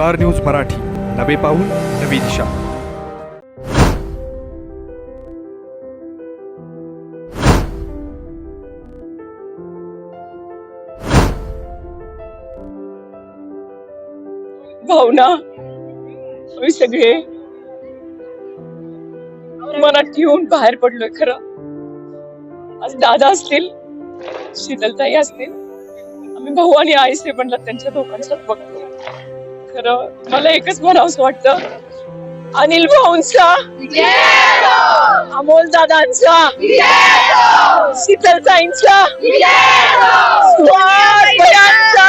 Star news Marathi. नवे पाऊल नवी दिशा. भावना आम्ही सगळे. मनात ठेवून बाहेर पडलोय खरं. आज दादा असतील शीतलताई असतील आम्ही भाऊ आणि आई बनला त्यांच्या दोघांच्यात बघतो खरं मला एकच म्हणावंसं वाटतं. अनिल भाऊंचा. अमोल दादांचा. शीतलताईंचा सुहास भयांचा.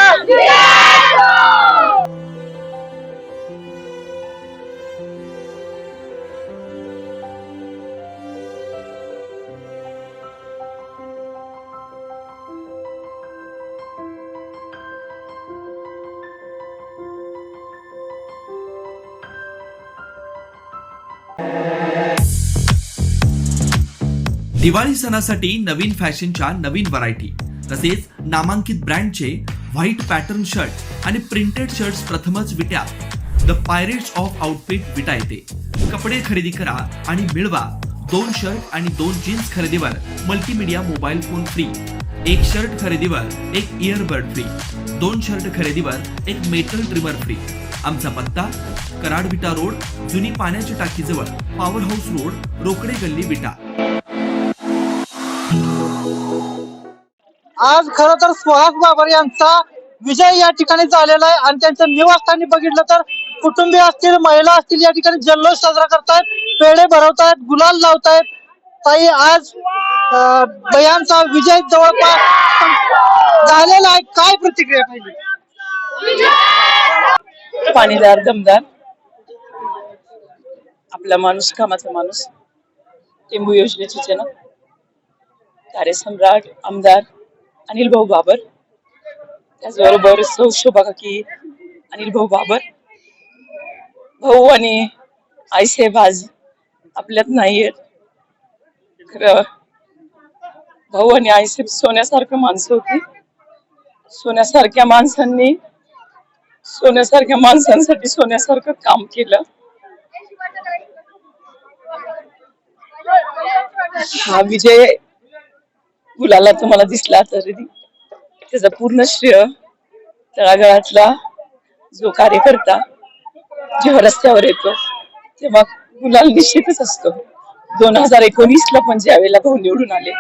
दिवाळी सणासाठी नवीन फॅशनच्या नवीन व्हरायटी तसेच नामांकित ब्रँडचे व्हाईट पॅटर्न शर्ट आणि प्रिंटेड शर्ट्स प्रथमच विट्या the pirates of outfit Vita येते. कपडे खरेदी करा आणि मिळवा. दोन शर्ट आणि दोन जीन्स खरेदीवर मल्टीमीडिया मोबाईल फोन फ्री. एक शर्ट खरेदीवर एक इयरबड फ्री. दोन शर्ट खरेदीवर एक मेटल ट्रिमर फ्री. आमचा पत्ता कराड विटा रोड जुनी पाण्याच्या टाकीजवळ पॉवर हाऊस रोड रोकडे गल्ली विटा. आज खर तर सुहास बाबर यांचा विजय या ठिकाणी झालेला आहे आणि त्यांचं निवासस्थानी बघितलं तर कुटुंबीय असतील महिला असतील या ठिकाणी जल्लोष साजरा करतायत पेढे भरवतायत गुलाल लावतायत. ताई आज दयांचा बयांचा विजय जवळपास झालेला आहे. काय प्रतिक्रिया पाहिजे? पाणीदार दमदार आपला माणूस कामाचा माणूस. टेंबू योजनेचे जनक कार्यसम्राट आमदार. अनिल भाऊ बाबर. त्याचबरोबर सौ शोभा काकी अनिल भाऊ बाबर. भाऊ आणि आईसे आज आपल्यात नाहीयेत. खरं भाऊ आणि आईसाहेब सोन्यासारखं माणसं होती. सोन्यासारख्या माणसांनी सोन्यासारख्या माणसांसाठी सोन्यासारखं काम केलं. हा विजय गुलाला तुम्हाला दिसला तरी त्याचा पूर्ण श्रेय तळागाळातला जो कार्यकर्ता जेव्हा रस्त्यावर येतो तेव्हा गुलाल निश्चितच असतो. दोन हजार एकोणीस ला पण ज्यावेळेला भाऊ निवडून आले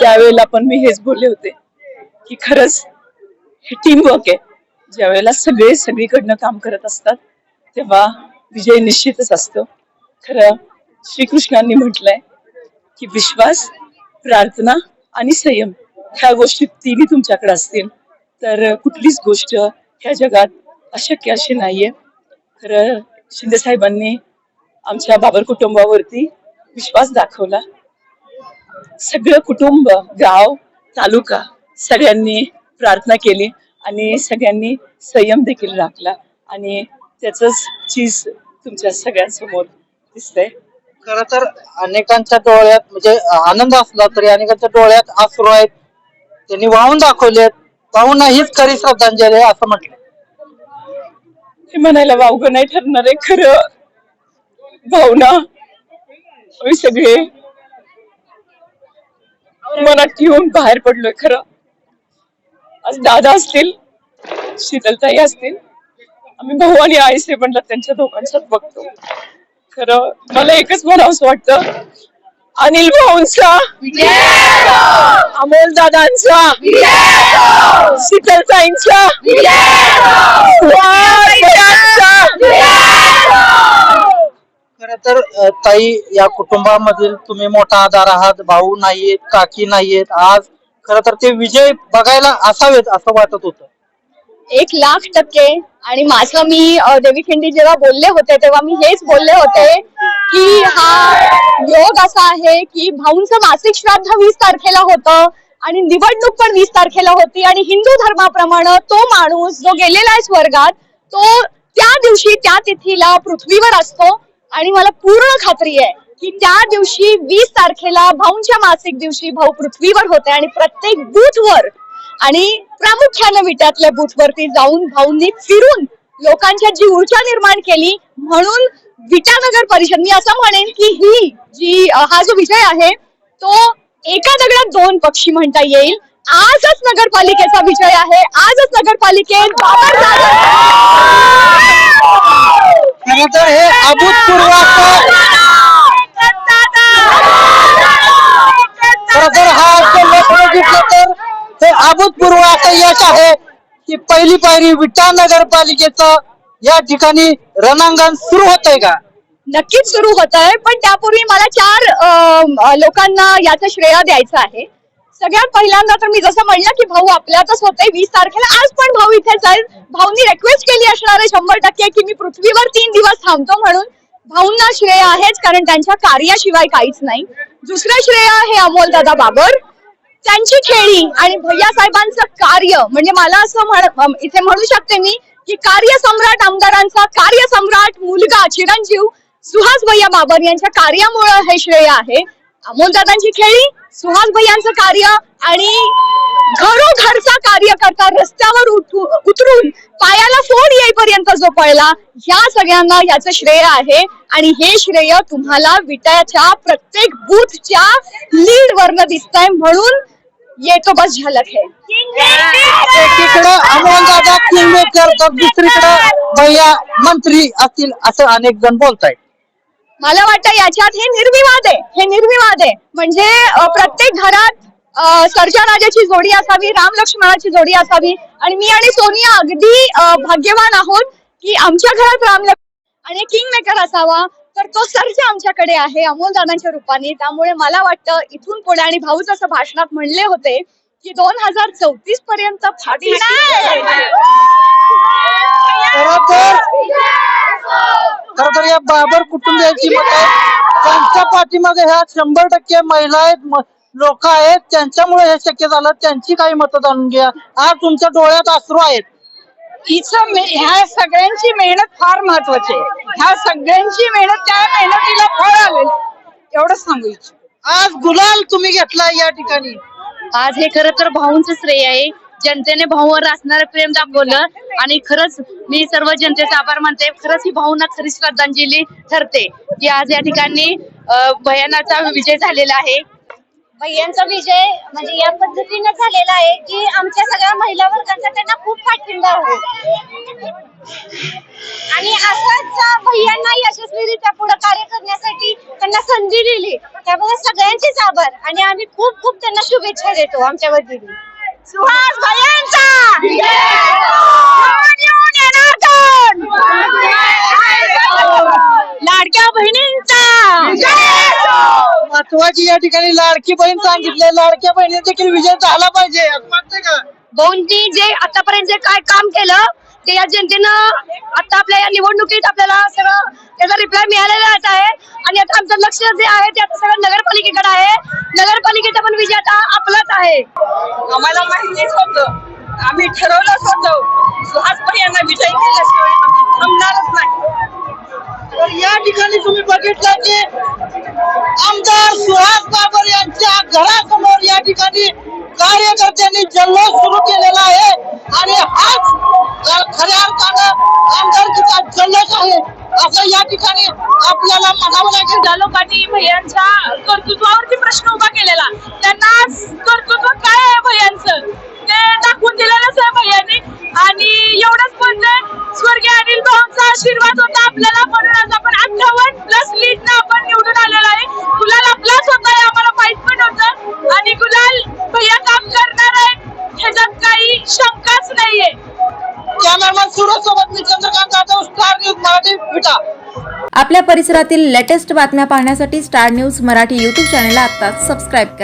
त्यावेळेला पण मी हेच बोलले होते की खरंच हे टीम वर्क आहे. ज्या वेळेला सगळे सगळीकडनं काम करत असतात तेव्हा विजय निश्चितच असतो. खरं श्रीकृष्णांनी म्हटलंय की विश्वास प्रार्थना आणि संयम ह्या गोष्टी तिन्ही तुमच्याकडे असतील. तर कुठलीच गोष्ट ह्या जगात अशक्य अशी नाहीये. खरं शिंदे साहेबांनी आमच्या बाबर कुटुंबावरती विश्वास दाखवला. सगळं कुटुंब गाव तालुका सगळ्यांनी प्रार्थना केली आणि सगळ्यांनी संयम देखील राखला. आणि त्याच चीज तुमच्या सगळ्यांसमोर दिसतंय. खर तर अनेकांच्या डोळ्यात म्हणजे आनंद असला तरी अनेकांच्या डोळ्यात आसरू आहेत. त्यांनी वाहून दाखवलेत वाहून हीच खरी श्रद्धांजली आहे असं म्हटलं हे म्हणायला वावग नाही ठरणार आहे खरं. भावना. आम्ही सगळे. मनात ठेवून बाहेर पडलोय खरं. आज दादा असतील शीतलताई असतील आम्ही भाऊ आणि आई बनला त्यांच्या दोघांच्यात बघतो. खरं मला एकच म्हणावंच वाटतं. अनिल भाऊंचा अमोल दादांचा शीतल साईंचा खर तर अ, ताई या कुटुंबामधील तुम्ही मोठा आधार आहात भाऊ नाहीयेत काकी नाहीयेत आज खर तर ते विजय बघायला असावेत असं वाटत होतं. एक लाख टक्के. आणि माझं मी देवीखिंडी देवी खिंडी जेव्हा बोलले होते तेव्हा मी हेच बोलले होते की हा योग असा आहे की भाऊंचं मासिक श्राद्ध वीस तारखेला होतं आणि निवडणूक पण वीस तारखेला होती आणि हिंदू धर्माप्रमाणे तो माणूस जो गेलेला आहे स्वर्गात तो त्या दिवशी त्या तिथीला पृथ्वीवर असतो. आणि मला पूर्ण खात्री आहे की त्या दिवशी वीस तारखेला भाऊंच्या मासिक दिवशी भाऊ पृथ्वीवर होते आणि प्रत्येक बूथवर आणि प्रामुख्यानं विट्यातल्या बूथवरती जाऊन भाऊंनी फिरून लोकांच्या जी ऊर्जा निर्माण केली म्हणून विटा नगर परिषद मी असं म्हणेन की ही जी हा जो विजय आहे तो एका दगडात दोन पक्षी म्हणता येईल. आजच नगरपालिकेचा विजय आहे. आजच नगरपालिकेत बाबर तर हे अभूतपूर्व खरं तर हा जल्लोष बघितलं तर हे अभूतपूर्व असं यश आहे की पहिली पायरी विटा नगरपालिकेचं या ठिकाणी रणांगण सुरू होत आहे का? नक्कीच सुरू होत आहे पण त्यापूर्वी मला चार अ, लोकांना याचा श्रेय द्यायचा आहे. सगळ्यात पहिल्यांदा तर मी जसं म्हणलं की भाऊ आपल्यातच होते वीस तारखेला आज पण भाऊ इथेच आहे भाऊनी रिक्वेस्ट केली असणार आहे शंभर टक्के की मी पृथ्वीवर तीन दिवस थांबतो म्हणून. भाऊंना श्रेय आहेच कारण त्यांच्या कार्याशिवाय काहीच नाही. दुसरं श्रेय आहे अमोल दादा बाबर. त्यांची खेळी आणि भैया साहेबांचं कार्य म्हणजे मला असं म्हण इथे म्हणू शकते मी की कार्यसम्राट आमदारांचा कार्यसम्राट मुलगा चिरंजीव सुहास भैया बाबर यांच्या कार्यामुळे हे श्रेय आहे. अमोलदादांची खेळी सुहास भैयांचं कार्य आणि घरोघरचा कार्यकर्ता रस्त्यावर उतरून पायाला फोड येईपर्यंत जो पळला ह्या सगळ्यांना याचं श्रेय आहे. आणि हे श्रेय तुम्हाला विटाच्या प्रत्येक बूथच्या लीड वरनं दिसतंय. म्हणून येतो बस झलक है। एकीकडे अमोल दादा किंगमेकर तर दुसरीकडे भैया मंत्री असतील असं अनेक जण बोलत आहेत मला वाटतं याच्यात हे निर्विवाद आहे. हे निर्विवाद आहे. म्हणजे अ, प्रत्येक घरात सर्जा राजाची जोडी असावी राम लक्ष्मणाची जोडी असावी. आणि मी आणि सोनिया अगदी अ, भाग्यवान आहोत की आमच्या घरात राम लक्ष्मण आणि किंग मेकर असावा. तर तो सर्जा आमच्याकडे आहे अमोल दादांच्या रूपाने. त्यामुळे मला वाटतं इथून पुढे आणि भाऊच असं भाषणात म्हणले होते की दोन हजार चौतीस पर्यंत फाटी खरं तर खरं तर या बाबर कुटुंबियांची मत आहे त्यांच्या पाठीमागे ह्या शंभर टक्के महिला आहेत लोक आहेत. त्यांच्यामुळे हे शक्य झालं. त्यांची काही मतं जाणून घ्या. आज तुमच्या डोळ्यात अश्रू आहेत. हिचं मे- ह्या सगळ्यांची मेहनत फार महत्वाची आहे. ह्या सगळ्यांची मेहनत त्या मेहनतीला फळ आलेलं एवढंच सांगू इच्छितो. आज गुलाल तुम्ही घेतला या ठिकाणी. आज हे खरं तर भाऊंचं श्रेय आहे. जनतेने भाऊवर असणारं प्रेम दाखवलं आणि खरंच मी सर्व जनतेचा आभार मानते. खरंच ही भाऊंना खरी श्रद्धांजली ठरते की आज या ठिकाणी भयानाचा विजय झालेला आहे. यांचा विजय म्हणजे या पद्धतीने झालेला आहे की आमच्या सगळ्या महिला वर्गांचा त्यांना खूप पाठिंबा आहे. आणि असंच भैयांना यशस्वीरित्या पुढे कार्य करण्यासाठी त्यांना संधी दिली. त्यामुळे सगळ्यांचेच आभार आणि आम्ही खूप खूप त्यांना शुभेच्छा देतो आमच्या वतीने. सुहास भैयांचा! लाडक्या बहिणी! महत्वाची या ठिकाणी लाडकी बहीण सांगितले लाडक्या बहिणी देखील विजय झाला पाहिजे. असं वाटतंय का? भाऊंनी जे आतापर्यंत जे काय काम केलं ते या जनतेनं आता आपल्या या निवडणुकीत आपल्याला सगळं त्याचा रिप्लाय मिळालेलाच आहे. आणि आता आमचं लक्ष जे आहे ते आता सगळं नगरपालिकेकडे आहे. नगरपालिकेचा पण विजय आता आपलाच आहे. आम्हाला माहितीच होतं. आम्ही ठरवलंच होतं. सुहास यांना विजय केल्याशिवाय बघितलं की आमदार सुहास बाबर यांच्या घरासमोर या ठिकाणी कार्यकर्त्यांनी जल्लोष सुरू केलेला आहे. आणि हाच खऱ्या अर्थानं आमदारकीचा जल्लोष आहे. असं या ठिकाणी आपल्याला म्हणावं लागेल. ज्या लोकांनी भैयांच्या कर्तृत्वावरती प्रश्न उभा केलेला. त्यांना कर्तृत्व काय आहे भैयांचं? ते दाखवून दिलेलंच आहे भैयांनी आणि एवढंच बोलते स्वर्गीय अनिल भाऊंचा आशीर्वाद होता आपल्याला म्हणून आज आपण अठ्ठावन्न प्लस लीड आपण निवडून आलेलो आहे. गुलाल आपलाच होता हे आम्हाला माहीत पण होतं. आणि गुलाल भैया काम करणार आहे ह्याच्यात काही शंकाच नाहीये. कॅमेरामॅन सुरज सोबत मी चंद्रकांत जाधव स्टार न्यूज मराठी विटा. आपल्या परिसरातील लेटेस्ट बातम्या पाहण्यासाठी स्टार न्यूज मराठी यूट्यूब चॅनलला आत्ताच सबस्क्राईब करा.